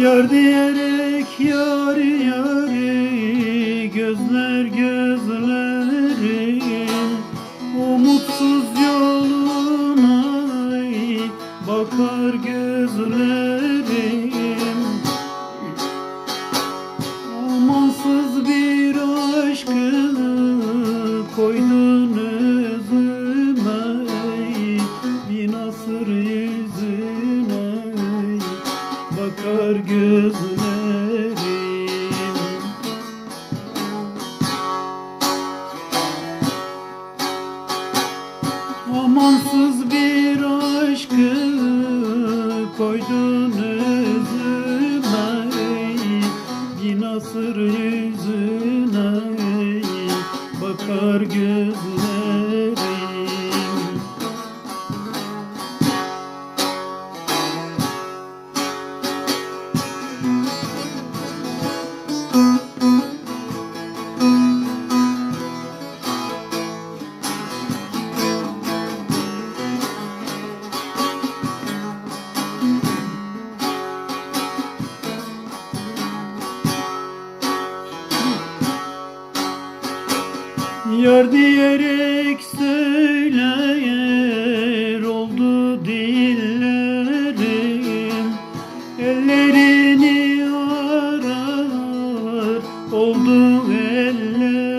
Yar diyerek yar yarı Gözler gözleri O mutsuz yoluna Bakar gözlerim Amansız bir aşkı Koydu Bakar gözlerim. Amansız bir aşkı koydun özüme. Bin asır yüzüne bakar gözlerim Yar diyerek söyler oldu dillerim. Ellerini arar oldu ellerim.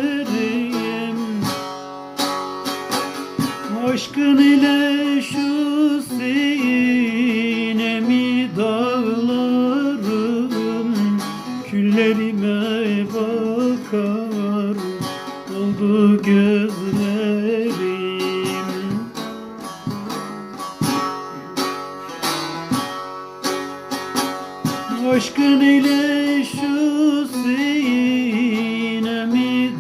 Aşkın ile şu sinemi dağlarım? Küllerime bakar doldu gözlerim. Aşkın ile şu sinemi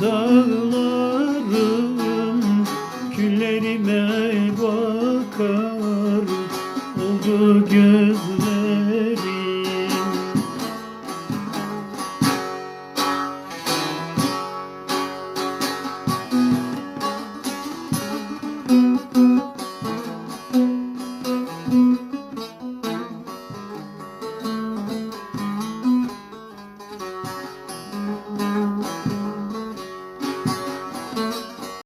dağlarım? Küllerime bakar oldu gözlerim.